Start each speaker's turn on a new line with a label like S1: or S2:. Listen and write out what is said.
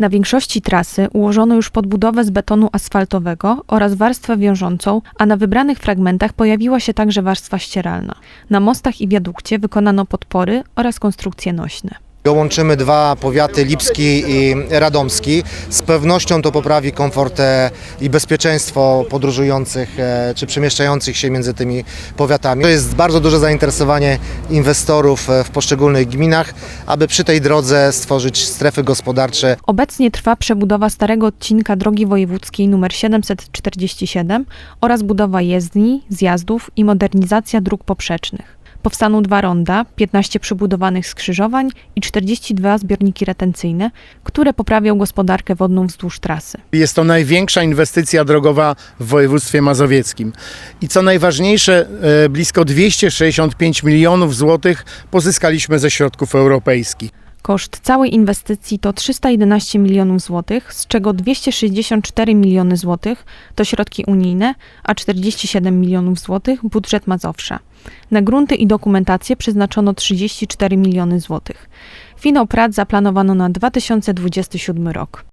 S1: Na większości trasy ułożono już podbudowę z betonu asfaltowego oraz warstwę wiążącą, a na wybranych fragmentach pojawiła się także warstwa ścieralna. Na mostach i wiadukcie wykonano podpory oraz konstrukcje nośne.
S2: Łączymy dwa powiaty, Lipski i Radomski. Z pewnością to poprawi komfort i bezpieczeństwo podróżujących e, czy przemieszczających się między tymi powiatami. To jest bardzo duże zainteresowanie inwestorów e, w poszczególnych gminach, aby przy tej drodze stworzyć strefy gospodarcze
S1: Obecnie trwa przebudowa starego odcinka drogi wojewódzkiej nr 747 oraz budowa jezdni, zjazdów i modernizacja dróg poprzecznych. Powstaną dwa ronda, 15 przybudowanych skrzyżowań i 42 zbiorniki retencyjne, które poprawią gospodarkę wodną wzdłuż trasy.
S3: Jest to największa inwestycja drogowa w województwie mazowieckim. I co najważniejsze, e, blisko 265 milionów złotych pozyskaliśmy ze środków europejskich.
S1: Koszt całej inwestycji to 311 milionów złotych, z czego 264 miliony złotych to środki unijne, a 47 milionów złotych budżet Mazowsza. Na grunty i dokumentację przeznaczono 34 miliony złotych. Finał prac zaplanowano na 2027 rok.